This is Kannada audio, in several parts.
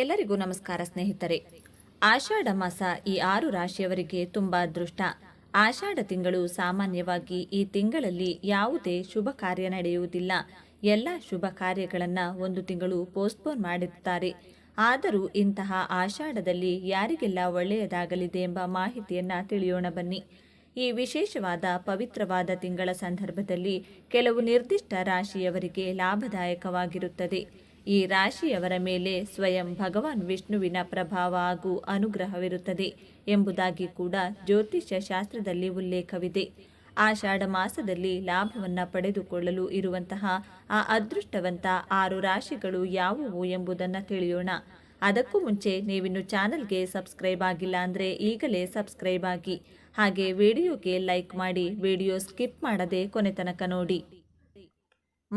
ಎಲ್ಲರಿಗೂ ನಮಸ್ಕಾರ ಸ್ನೇಹಿತರೆ. ಆಷಾಢ ಮಾಸ ಈ ಆರು ರಾಶಿಯವರಿಗೆ ತುಂಬಾ ಅದೃಷ್ಟ ಆಷಾಢ ತಿಂಗಳು ಸಾಮಾನ್ಯವಾಗಿ ಈ ತಿಂಗಳಲ್ಲಿ ಯಾವುದೇ ಶುಭ ಕಾರ್ಯ ನಡೆಯುವುದಿಲ್ಲ. ಎಲ್ಲ ಶುಭ ಕಾರ್ಯಗಳನ್ನು ಒಂದು ತಿಂಗಳು ಪೋಸ್ಟ್ಪೋನ್ ಮಾಡಿರುತ್ತಾರೆ. ಆದರೂ ಇಂತಹ ಆಷಾಢದಲ್ಲಿ ಯಾರಿಗೆಲ್ಲ ಒಳ್ಳೆಯದಾಗಲಿದೆ ಎಂಬ ಮಾಹಿತಿಯನ್ನು ತಿಳಿಯೋಣ ಬನ್ನಿ. ಈ ವಿಶೇಷವಾದ ಪವಿತ್ರವಾದ ತಿಂಗಳ ಸಂದರ್ಭದಲ್ಲಿ ಕೆಲವು ನಿರ್ದಿಷ್ಟ ರಾಶಿಯವರಿಗೆ ಲಾಭದಾಯಕವಾಗಿರುತ್ತದೆ. ಈ ರಾಶಿಯವರ ಮೇಲೆ ಸ್ವಯಂ ಭಗವಾನ್ ವಿಷ್ಣುವಿನ ಪ್ರಭಾವ ಹಾಗೂ ಅನುಗ್ರಹವಿರುತ್ತದೆ ಎಂಬುದಾಗಿ ಕೂಡ ಜ್ಯೋತಿಷ್ಯ ಶಾಸ್ತ್ರದಲ್ಲಿ ಉಲ್ಲೇಖವಿದೆ. ಆಷಾಢ ಮಾಸದಲ್ಲಿ ಲಾಭವನ್ನ ಪಡೆದುಕೊಳ್ಳಲು ಇರುವಂತಹ ಆ ಅದೃಷ್ಟವಂತ ಆರು ರಾಶಿಗಳು ಯಾವುವು ಎಂಬುದನ್ನು ತಿಳಿಯೋಣ. ಅದಕ್ಕೂ ಮುಂಚೆ ನೀವಿನ್ನು ಚಾನಲ್ಗೆ ಸಬ್ಸ್ಕ್ರೈಬ್ ಆಗಿಲ್ಲ ಅಂದರೆ ಈಗಲೇ ಸಬ್ಸ್ಕ್ರೈಬ್ ಆಗಿ. ಹಾಗೆ ವಿಡಿಯೋಗೆ ಲೈಕ್ ಮಾಡಿ ವಿಡಿಯೋ ಸ್ಕಿಪ್ ಮಾಡದೆ ಕೊನೆ ತನಕ ನೋಡಿ.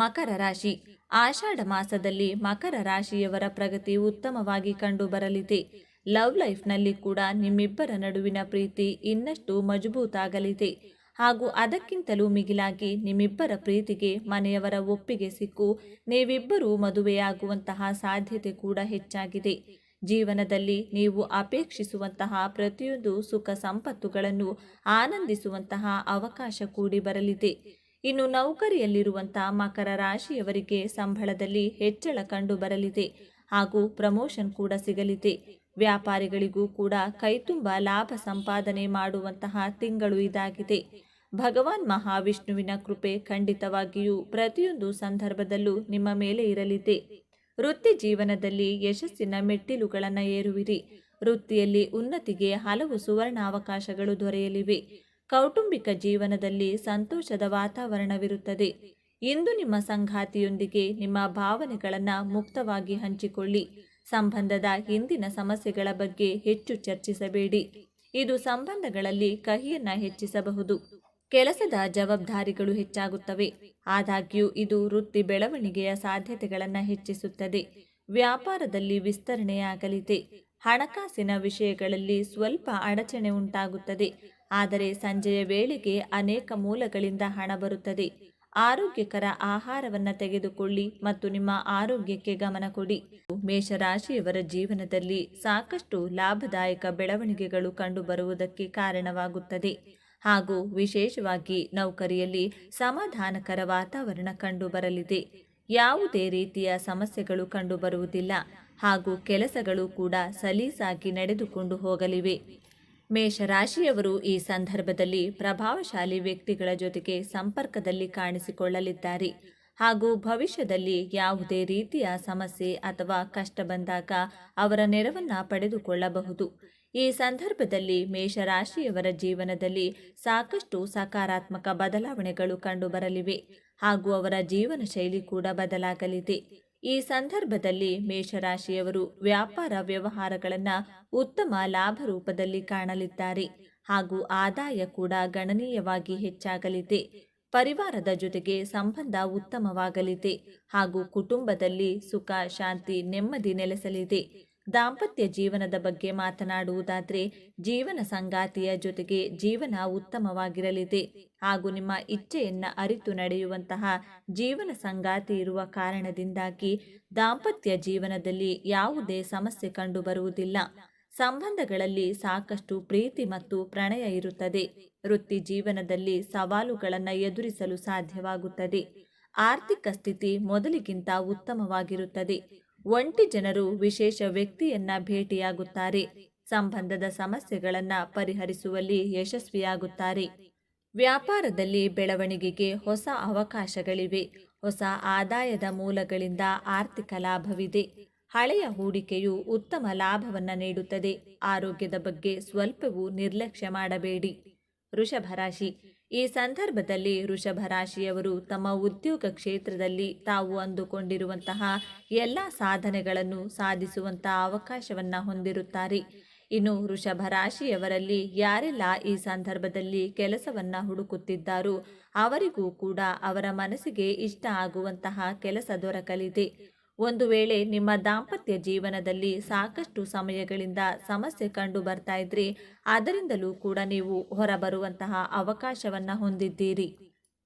ಮಕರ ರಾಶಿ. ಆಷಾಢ ಮಾಸದಲ್ಲಿ ಮಕರ ರಾಶಿಯವರ ಪ್ರಗತಿ ಉತ್ತಮವಾಗಿ ಕಂಡು ಬರಲಿದೆ. ಲವ್ ಲೈಫ್ನಲ್ಲಿ ಕೂಡ ನಿಮ್ಮಿಬ್ಬರ ನಡುವಿನ ಪ್ರೀತಿ ಇನ್ನಷ್ಟು ಮಜಬೂತಾಗಲಿದೆ. ಹಾಗೂ ಅದಕ್ಕಿಂತಲೂ ಮಿಗಿಲಾಗಿ ನಿಮ್ಮಿಬ್ಬರ ಪ್ರೀತಿಗೆ ಮನೆಯವರ ಒಪ್ಪಿಗೆ ಸಿಕ್ಕು, ನೀವಿಬ್ಬರೂ ಮದುವೆಯಾಗುವಂತಹ ಸಾಧ್ಯತೆ ಕೂಡ ಹೆಚ್ಚಾಗಿದೆ. ಜೀವನದಲ್ಲಿ ನೀವು ಅಪೇಕ್ಷಿಸುವಂತಹ ಪ್ರತಿಯೊಂದು ಸುಖ ಸಂಪತ್ತುಗಳನ್ನು ಆನಂದಿಸುವಂತಹ ಅವಕಾಶ ಕೂಡಿ ಬರಲಿದೆ. ಇನ್ನು ನೌಕರಿಯಲ್ಲಿರುವಂತಹ ಮಕರ ರಾಶಿಯವರಿಗೆ ಸಂಬಳದಲ್ಲಿ ಹೆಚ್ಚಳ ಕಂಡು ಬರಲಿದೆ. ಹಾಗೂ ಪ್ರಮೋಷನ್ ಕೂಡ ಸಿಗಲಿದೆ. ವ್ಯಾಪಾರಿಗಳಿಗೂ ಕೂಡ ಕೈತುಂಬ ಲಾಭ ಸಂಪಾದನೆ ಮಾಡುವಂತಹ ತಿಂಗಳು ಇದಾಗಿದೆ. ಭಗವಾನ್ ಮಹಾವಿಷ್ಣುವಿನ ಕೃಪೆ ಖಂಡಿತವಾಗಿಯೂ ಪ್ರತಿಯೊಂದು ಸಂದರ್ಭದಲ್ಲೂ ನಿಮ್ಮ ಮೇಲೆ ಇರಲಿದೆ. ವೃತ್ತಿ ಜೀವನದಲ್ಲಿ ಯಶಸ್ಸಿನ ಮೆಟ್ಟಿಲುಗಳನ್ನು ಏರುವಿರಿ. ವೃತ್ತಿಯಲ್ಲಿ ಉನ್ನತಿಗೆ ಹಲವು ಸುವರ್ಣಾವಕಾಶಗಳು ದೊರೆಯಲಿವೆ. ಕೌಟುಂಬಿಕ ಜೀವನದಲ್ಲಿ ಸಂತೋಷದ ವಾತಾವರಣವಿರುತ್ತದೆ. ಇಂದು ನಿಮ್ಮ ಸಂಘಾತಿಯೊಂದಿಗೆ ನಿಮ್ಮ ಭಾವನೆಗಳನ್ನು ಮುಕ್ತವಾಗಿ ಹಂಚಿಕೊಳ್ಳಿ. ಸಂಬಂಧದ ಹಿಂದಿನ ಸಮಸ್ಯೆಗಳ ಬಗ್ಗೆ ಹೆಚ್ಚು ಚರ್ಚಿಸಬೇಡಿ. ಇದು ಸಂಬಂಧಗಳಲ್ಲಿ ಕಹಿಯನ್ನ ಹೆಚ್ಚಿಸಬಹುದು. ಕೆಲಸದ ಜವಾಬ್ದಾರಿಗಳು ಹೆಚ್ಚಾಗುತ್ತವೆ. ಆದಾಗ್ಯೂ, ಇದು ವೃತ್ತಿ ಬೆಳವಣಿಗೆಯ ಸಾಧ್ಯತೆಗಳನ್ನು ಹೆಚ್ಚಿಸುತ್ತದೆ. ವ್ಯಾಪಾರದಲ್ಲಿ ವಿಸ್ತರಣೆಯಾಗಲಿದೆ. ಹಣಕಾಸಿನ ವಿಷಯಗಳಲ್ಲಿ ಸ್ವಲ್ಪ ಅಡಚಣೆ ಉಂಟಾಗುತ್ತದೆ. ಆದರೆ ಸಂಜೆಯ ವೇಳೆಗೆ ಅನೇಕ ಮೂಲಗಳಿಂದ ಹಣ ಬರುತ್ತದೆ. ಆರೋಗ್ಯಕರ ಆಹಾರವನ್ನು ತೆಗೆದುಕೊಳ್ಳಿ ಮತ್ತು ನಿಮ್ಮ ಆರೋಗ್ಯಕ್ಕೆ ಗಮನ ಕೊಡಿ. ಮೇಷರಾಶಿಯವರ ಜೀವನದಲ್ಲಿ ಸಾಕಷ್ಟು ಲಾಭದಾಯಕ ಬೆಳವಣಿಗೆಗಳು ಕಂಡುಬರುವುದಕ್ಕೆ ಕಾರಣವಾಗುತ್ತದೆ. ಹಾಗೂ ವಿಶೇಷವಾಗಿ ನೌಕರಿಯಲ್ಲಿ ಸಮಾಧಾನಕರ ವಾತಾವರಣ ಕಂಡುಬರಲಿದೆ. ಯಾವುದೇ ರೀತಿಯ ಸಮಸ್ಯೆಗಳು ಕಂಡುಬರುವುದಿಲ್ಲ. ಹಾಗೂ ಕೆಲಸಗಳು ಕೂಡ ಸಲೀಸಾಗಿ ನಡೆದುಕೊಂಡು ಹೋಗಲಿವೆ. ಮೇಷರಾಶಿಯವರು ಈ ಸಂದರ್ಭದಲ್ಲಿ ಪ್ರಭಾವಶಾಲಿ ವ್ಯಕ್ತಿಗಳ ಜೊತೆಗೆ ಸಂಪರ್ಕದಲ್ಲಿ ಕಾಣಿಸಿಕೊಳ್ಳಲಿದ್ದಾರೆ. ಹಾಗೂ ಭವಿಷ್ಯದಲ್ಲಿ ಯಾವುದೇ ರೀತಿಯ ಸಮಸ್ಯೆ ಅಥವಾ ಕಷ್ಟ ಬಂದಾಗ ಅವರ ನೆರವನ್ನ ಪಡೆದುಕೊಳ್ಳಬಹುದು. ಈ ಸಂದರ್ಭದಲ್ಲಿ ಮೇಷರಾಶಿಯವರ ಜೀವನದಲ್ಲಿ ಸಾಕಷ್ಟು ಸಕಾರಾತ್ಮಕ ಬದಲಾವಣೆಗಳು ಕಂಡುಬರಲಿವೆ. ಹಾಗೂ ಅವರ ಜೀವನ ಶೈಲಿ ಕೂಡ ಬದಲಾಗಲಿದೆ. ಈ ಸಂದರ್ಭದಲ್ಲಿ ಮೇಷರಾಶಿಯವರು ವ್ಯಾಪಾರ ವ್ಯವಹಾರಗಳನ್ನು ಉತ್ತಮ ಲಾಭ ರೂಪದಲ್ಲಿ ಕಾಣಲಿದ್ದಾರೆ ಹಾಗೂ ಆದಾಯ ಕೂಡ ಗಣನೀಯವಾಗಿ ಹೆಚ್ಚಾಗಲಿದೆ. ಪರಿವಾರದ ಜೊತೆಗೆ ಸಂಬಂಧ ಉತ್ತಮವಾಗಲಿದೆ ಹಾಗೂ ಕುಟುಂಬದಲ್ಲಿ ಸುಖ, ಶಾಂತಿ, ನೆಮ್ಮದಿ ನೆಲೆಸಲಿದೆ. ದಾಂಪತ್ಯ ಜೀವನದ ಬಗ್ಗೆ ಮಾತನಾಡುವುದಾದರೆ ಜೀವನ ಸಂಗಾತಿಯ ಜೊತೆಗೆ ಜೀವನ ಉತ್ತಮವಾಗಿರಲಿದೆ. ಹಾಗೂ ನಿಮ್ಮ ಇಚ್ಛೆಯನ್ನ ಅರಿತು ನಡೆಯುವಂತಹ ಜೀವನ ಸಂಗಾತಿ ಇರುವ ಕಾರಣದಿಂದಾಗಿ ದಾಂಪತ್ಯ ಜೀವನದಲ್ಲಿ ಯಾವುದೇ ಸಮಸ್ಯೆ ಕಂಡುಬರುವುದಿಲ್ಲ ಸಂಬಂಧಗಳಲ್ಲಿ ಸಾಕಷ್ಟು ಪ್ರೀತಿ ಮತ್ತು ಪ್ರಣಯ ಇರುತ್ತದೆ. ವೃತ್ತಿ ಜೀವನದಲ್ಲಿ ಸವಾಲುಗಳನ್ನು ಎದುರಿಸಲು ಸಾಧ್ಯವಾಗುತ್ತದೆ. ಆರ್ಥಿಕ ಸ್ಥಿತಿ ಮೊದಲಿಗಿಂತ ಉತ್ತಮವಾಗಿರುತ್ತದೆ. ಒಂಟಿ ಜನರು ವಿಶೇಷ ವ್ಯಕ್ತಿಯನ್ನ ಭೇಟಿಯಾಗುತ್ತಾರೆ. ಸಂಬಂಧದ ಸಮಸ್ಯೆಗಳನ್ನ ಪರಿಹರಿಸುವಲ್ಲಿ ಯಶಸ್ವಿಯಾಗುತ್ತಾರೆ. ವ್ಯಾಪಾರದಲ್ಲಿ ಬೆಳವಣಿಗೆಗೆ ಹೊಸ ಅವಕಾಶಗಳಿವೆ. ಹೊಸ ಆದಾಯದ ಮೂಲಗಳಿಂದ ಆರ್ಥಿಕ ಲಾಭವಿದೆ. ಹಳೆಯ ಹೂಡಿಕೆಯು ಉತ್ತಮ ಲಾಭವನ್ನು ನೀಡುತ್ತದೆ. ಆರೋಗ್ಯದ ಬಗ್ಗೆ ಸ್ವಲ್ಪವೂ ನಿರ್ಲಕ್ಷ್ಯ ಮಾಡಬೇಡಿ. ವೃಷಭ ರಾಶಿ ಈ ಸಂದರ್ಭದಲ್ಲಿ ಋಷಭ ರಾಶಿಯವರು ತಮ್ಮ ಉದ್ಯೋಗ ಕ್ಷೇತ್ರದಲ್ಲಿ ತಾವು ಅಂದುಕೊಂಡಿರುವಂತಹ ಎಲ್ಲ ಸಾಧನೆಗಳನ್ನು ಸಾಧಿಸುವಂತಹ ಅವಕಾಶವನ್ನು ಹೊಂದಿರುತ್ತಾರೆ. ಇನ್ನು ವೃಷಭ ರಾಶಿಯವರಲ್ಲಿ ಯಾರೆಲ್ಲ ಈ ಸಂದರ್ಭದಲ್ಲಿ ಕೆಲಸವನ್ನ ಹುಡುಕುತ್ತಿದ್ದಾರೋ ಅವರಿಗೂ ಕೂಡ ಅವರ ಮನಸ್ಸಿಗೆ ಇಷ್ಟ ಆಗುವಂತಹ ಕೆಲಸ ದೊರಕಲಿದೆ. ಒಂದು ವೇಳೆ ನಿಮ್ಮ ದಾಂಪತ್ಯ ಜೀವನದಲ್ಲಿ ಸಾಕಷ್ಟು ಸಮಯಗಳಿಂದ ಸಮಸ್ಯೆ ಕಂಡು ಬರ್ತಾ ಇದ್ರೆ ಅದರಿಂದಲೂ ಕೂಡ ನೀವು ಹೊರಬರುವಂತಹ ಅವಕಾಶವನ್ನ ಹೊಂದಿದ್ದೀರಿ.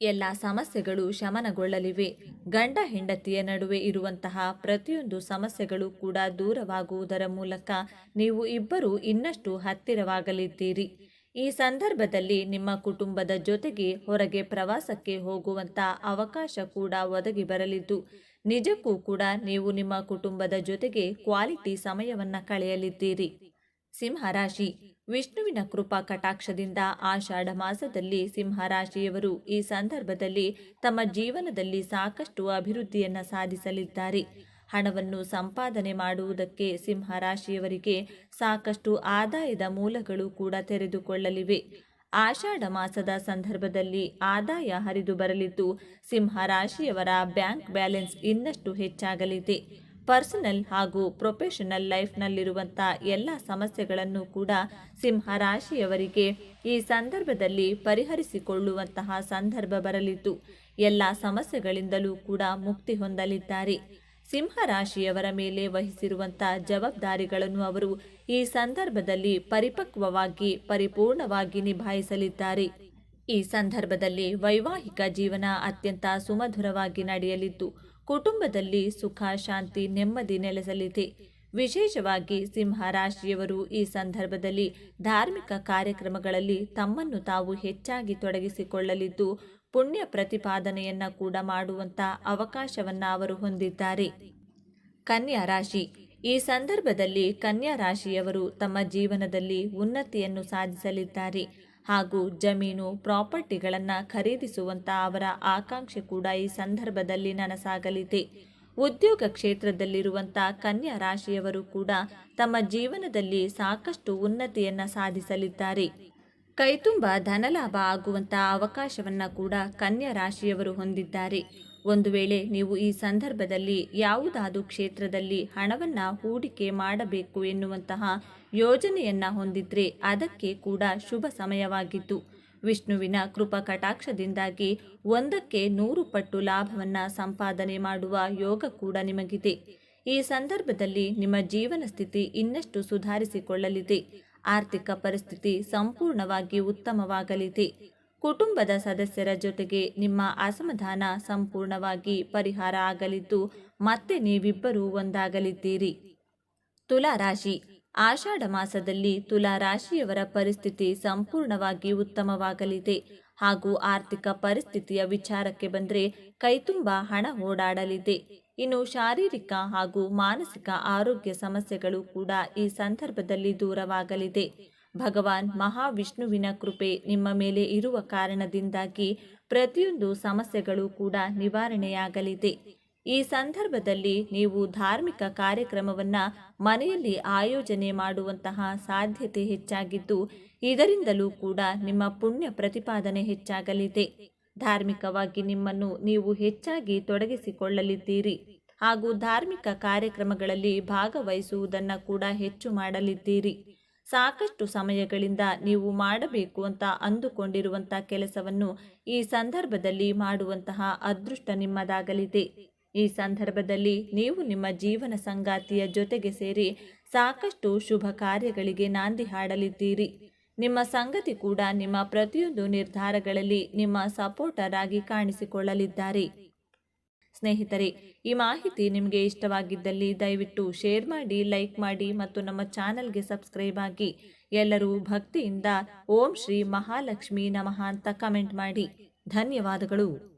ಎಲ್ಲ ಸಮಸ್ಯೆಗಳು ಶಮನಗೊಳ್ಳಲಿವೆ. ಗಂಡ ಹೆಂಡತಿಯ ನಡುವೆ ಇರುವಂತಹ ಪ್ರತಿಯೊಂದು ಸಮಸ್ಯೆಗಳು ಕೂಡ ದೂರವಾಗುವುದರ ಮೂಲಕ ನೀವು ಇಬ್ಬರು ಇನ್ನಷ್ಟು ಹತ್ತಿರವಾಗಲಿದ್ದೀರಿ. ಈ ಸಂದರ್ಭದಲ್ಲಿ ನಿಮ್ಮ ಕುಟುಂಬದ ಜೊತೆಗೆ ಹೊರಗೆ ಪ್ರವಾಸಕ್ಕೆ ಹೋಗುವಂತ ಅವಕಾಶ ಕೂಡ ಒದಗಿ ಬರಲಿದ್ದು ನಿಜಕ್ಕೂ ಕೂಡ ನೀವು ನಿಮ್ಮ ಕುಟುಂಬದ ಜೊತೆಗೆ ಕ್ವಾಲಿಟಿ ಸಮಯವನ್ನ ಕಳೆಯಲಿದ್ದೀರಿ. ಸಿಂಹರಾಶಿ. ವಿಷ್ಣುವಿನ ಕೃಪಾ ಕಟಾಕ್ಷದಿಂದ ಆಷಾಢ ಮಾಸದಲ್ಲಿ ಸಿಂಹರಾಶಿಯವರು ಈ ಸಂದರ್ಭದಲ್ಲಿ ತಮ್ಮ ಜೀವನದಲ್ಲಿ ಸಾಕಷ್ಟು ಅಭಿವೃದ್ಧಿಯನ್ನ ಸಾಧಿಸಲಿದ್ದಾರೆ. ಹಣವನ್ನು ಸಂಪಾದನೆ ಮಾಡುವುದಕ್ಕೆ ಸಿಂಹರಾಶಿಯವರಿಗೆ ಸಾಕಷ್ಟು ಆದಾಯದ ಮೂಲಗಳು ಕೂಡ ತೆರೆದುಕೊಳ್ಳಲಿವೆ. ಆಷಾಢ ಮಾಸದ ಸಂದರ್ಭದಲ್ಲಿ ಆದಾಯ ಹರಿದು ಬರಲಿದ್ದು, ಸಿಂಹ ರಾಶಿಯವರ ಬ್ಯಾಂಕ್ ಬ್ಯಾಲೆನ್ಸ್ ಇನ್ನಷ್ಟು ಹೆಚ್ಚಾಗಲಿದೆ. ಪರ್ಸನಲ್ ಹಾಗೂ ಪ್ರೊಫೆಷನಲ್ ಲೈಫ್ನಲ್ಲಿರುವಂಥ ಎಲ್ಲ ಸಮಸ್ಯೆಗಳನ್ನು ಕೂಡ ಸಿಂಹ ರಾಶಿಯವರಿಗೆ ಈ ಸಂದರ್ಭದಲ್ಲಿ ಪರಿಹರಿಸಿಕೊಳ್ಳುವಂತಹ ಸಂದರ್ಭ ಬರಲಿದ್ದು, ಎಲ್ಲ ಸಮಸ್ಯೆಗಳಿಂದಲೂ ಕೂಡ ಮುಕ್ತಿ ಹೊಂದಲಿದ್ದಾರೆ. ಸಿಂಹರಾಶಿಯವರ ಮೇಲೆ ವಹಿಸಿರುವಂತಹ ಜವಾಬ್ದಾರಿಗಳನ್ನು ಅವರು ಈ ಸಂದರ್ಭದಲ್ಲಿ ಪರಿಪಕ್ವವಾಗಿ, ಪರಿಪೂರ್ಣವಾಗಿ ನಿಭಾಯಿಸಲಿದ್ದಾರೆ. ಈ ಸಂದರ್ಭದಲ್ಲಿ ವೈವಾಹಿಕ ಜೀವನ ಅತ್ಯಂತ ಸುಮಧುರವಾಗಿ ನಡೆಯಲಿದ್ದು, ಕುಟುಂಬದಲ್ಲಿ ಸುಖ, ಶಾಂತಿ, ನೆಮ್ಮದಿ ನೆಲೆಸಲಿದೆ. ವಿಶೇಷವಾಗಿ ಸಿಂಹರಾಶಿಯವರು ಈ ಸಂದರ್ಭದಲ್ಲಿ ಧಾರ್ಮಿಕ ಕಾರ್ಯಕ್ರಮಗಳಲ್ಲಿ ತಮ್ಮನ್ನು ತಾವು ಹೆಚ್ಚಾಗಿ ತೊಡಗಿಸಿಕೊಳ್ಳಲಿದ್ದು ಪುಣ್ಯ ಪ್ರತಿಪಾದನೆಯನ್ನ ಕೂಡ ಮಾಡುವಂತ ಅವಕಾಶವನ್ನ ಅವರು ಹೊಂದಿದ್ದಾರೆ. ಕನ್ಯಾ ರಾಶಿ. ಈ ಸಂದರ್ಭದಲ್ಲಿ ಕನ್ಯಾ ರಾಶಿಯವರು ತಮ್ಮ ಜೀವನದಲ್ಲಿ ಉನ್ನತಿಯನ್ನು ಸಾಧಿಸಲಿದ್ದಾರೆ. ಹಾಗೂ ಜಮೀನು, ಪ್ರಾಪರ್ಟಿಗಳನ್ನು ಖರೀದಿಸುವಂತ ಅವರ ಆಕಾಂಕ್ಷೆ ಕೂಡ ಈ ಸಂದರ್ಭದಲ್ಲಿ ನನಸಾಗಲಿದೆ. ಉದ್ಯೋಗ ಕ್ಷೇತ್ರದಲ್ಲಿರುವಂಥ ಕನ್ಯಾ ರಾಶಿಯವರು ಕೂಡ ತಮ್ಮ ಜೀವನದಲ್ಲಿ ಸಾಕಷ್ಟು ಉನ್ನತಿಯನ್ನು ಸಾಧಿಸಲಿದ್ದಾರೆ. ಕೈತುಂಬ ಧನಲಾಭ ಆಗುವಂಥ ಅವಕಾಶವನ್ನ ಕೂಡ ಕನ್ಯಾ ರಾಶಿಯವರು ಹೊಂದಿದ್ದಾರೆ. ಒಂದು ವೇಳೆ ನೀವು ಈ ಸಂದರ್ಭದಲ್ಲಿ ಯಾವುದಾದರೂ ಕ್ಷೇತ್ರದಲ್ಲಿ ಹಣವನ್ನ ಹೂಡಿಕೆ ಮಾಡಬೇಕು ಎನ್ನುವಂತಹ ಯೋಜನೆಯನ್ನ ಹೊಂದಿದ್ರೆ ಅದಕ್ಕೆ ಕೂಡ ಶುಭ ಸಮಯವಾಗಿತ್ತು ವಿಷ್ಣುವಿನ ಕೃಪಾ ಕಟಾಕ್ಷದಿಂದಾಗಿ ಒಂದಕ್ಕೆ ನೂರು ಪಟ್ಟು ಲಾಭವನ್ನ ಸಂಪಾದನೆ ಮಾಡುವ ಯೋಗ ಕೂಡ ನಿಮಗಿದೆ. ಈ ಸಂದರ್ಭದಲ್ಲಿ ನಿಮ್ಮ ಜೀವನ ಸ್ಥಿತಿ ಇನ್ನಷ್ಟು ಸುಧಾರಿಸಿಕೊಳ್ಳಲಿದೆ. ಆರ್ಥಿಕ ಪರಿಸ್ಥಿತಿ ಸಂಪೂರ್ಣವಾಗಿ ಉತ್ತಮವಾಗಲಿದೆ. ಕುಟುಂಬದ ಸದಸ್ಯರ ಜೊತೆಗೆ ನಿಮ್ಮ ಅಸಮಾಧಾನ ಸಂಪೂರ್ಣವಾಗಿ ಪರಿಹಾರ ಆಗಲಿದ್ದು, ಮತ್ತೆ ನೀವಿಬ್ಬರೂ ಒಂದಾಗಲಿದ್ದೀರಿ. ತುಲಾ ರಾಶಿ ಆಷಾಢ ಮಾಸದಲ್ಲಿ ತುಲಾ ರಾಶಿಯವರ ಪರಿಸ್ಥಿತಿ ಸಂಪೂರ್ಣವಾಗಿ ಉತ್ತಮವಾಗಲಿದೆ. ಹಾಗೂ ಆರ್ಥಿಕ ಪರಿಸ್ಥಿತಿಯ ವಿಚಾರಕ್ಕೆ ಬಂದರೆ ಕೈತುಂಬ ಹಣ ಓಡಾಡಲಿದೆ. ಇನ್ನು ಶಾರೀರಿಕ ಹಾಗೂ ಮಾನಸಿಕ ಆರೋಗ್ಯ ಸಮಸ್ಯೆಗಳು ಕೂಡ ಈ ಸಂದರ್ಭದಲ್ಲಿ ದೂರವಾಗಲಿದೆ. ಭಗವಾನ್ ಮಹಾವಿಷ್ಣುವಿನ ಕೃಪೆ ನಿಮ್ಮ ಮೇಲೆ ಇರುವ ಕಾರಣದಿಂದಾಗಿ ಪ್ರತಿಯೊಂದು ಸಮಸ್ಯೆಗಳು ಕೂಡ ನಿವಾರಣೆಯಾಗಲಿದೆ. ಈ ಸಂದರ್ಭದಲ್ಲಿ ನೀವು ಧಾರ್ಮಿಕ ಕಾರ್ಯಕ್ರಮವನ್ನ ಮನೆಯಲ್ಲಿ ಆಯೋಜನೆ ಮಾಡುವಂತಹ ಸಾಧ್ಯತೆ ಹೆಚ್ಚಾಗಿದ್ದು, ಇದರಿಂದಲೂ ಕೂಡ ನಿಮ್ಮ ಪುಣ್ಯ ಪ್ರತಿಪಾದನೆ ಹೆಚ್ಚಾಗಲಿದೆ. ಧಾರ್ಮಿಕವಾಗಿ ನಿಮ್ಮನ್ನು ನೀವು ಹೆಚ್ಚಾಗಿ ತೊಡಗಿಸಿಕೊಳ್ಳಲಿದ್ದೀರಿ. ಹಾಗೂ ಧಾರ್ಮಿಕ ಕಾರ್ಯಕ್ರಮಗಳಲ್ಲಿ ಭಾಗವಹಿಸುವುದನ್ನು ಕೂಡ ಹೆಚ್ಚು ಮಾಡಲಿದ್ದೀರಿ. ಸಾಕಷ್ಟು ಸಮಯಗಳಿಂದ ನೀವು ಮಾಡಬೇಕು ಅಂತ ಅಂದುಕೊಂಡಿರುವಂಥ ಕೆಲಸವನ್ನು ಈ ಸಂದರ್ಭದಲ್ಲಿ ಮಾಡುವಂತಹ ಅದೃಷ್ಟ ನಿಮ್ಮದಾಗಲಿದೆ. ಈ ಸಂದರ್ಭದಲ್ಲಿ ನೀವು ನಿಮ್ಮ ಜೀವನ ಸಂಗಾತಿಯ ಜೊತೆಗೆ ಸೇರಿ ಸಾಕಷ್ಟು ಶುಭ ಕಾರ್ಯಗಳಿಗೆ ನಾಂದಿ ಹಾಡಲಿದ್ದೀರಿ. ನಿಮ್ಮ ಸಂಗತಿ ಕೂಡ ನಿಮ್ಮ ಪ್ರತಿಯೊಂದು ನಿರ್ಧಾರಗಳಲ್ಲಿ ನಿಮ್ಮ ಸಪೋರ್ಟರ್ ಆಗಿ ಕಾಣಿಸಿಕೊಳ್ಳಲಿದ್ದಾರೆ. ಸ್ನೇಹಿತರೆ, ಈ ಮಾಹಿತಿ ನಿಮಗೆ ಇಷ್ಟವಾಗಿದ್ದಲ್ಲಿ ದಯವಿಟ್ಟು ಶೇರ್ ಮಾಡಿ, ಲೈಕ್ ಮಾಡಿ ಮತ್ತು ನಮ್ಮ ಚಾನಲ್ಗೆ ಸಬ್ಸ್ಕ್ರೈಬ್ ಆಗಿ. ಎಲ್ಲರೂ ಭಕ್ತಿಯಿಂದ ಓಂ ಶ್ರೀ ಮಹಾಲಕ್ಷ್ಮಿ ನಮಃ ಅಂತ ಕಮೆಂಟ್ ಮಾಡಿ. ಧನ್ಯವಾದಗಳು.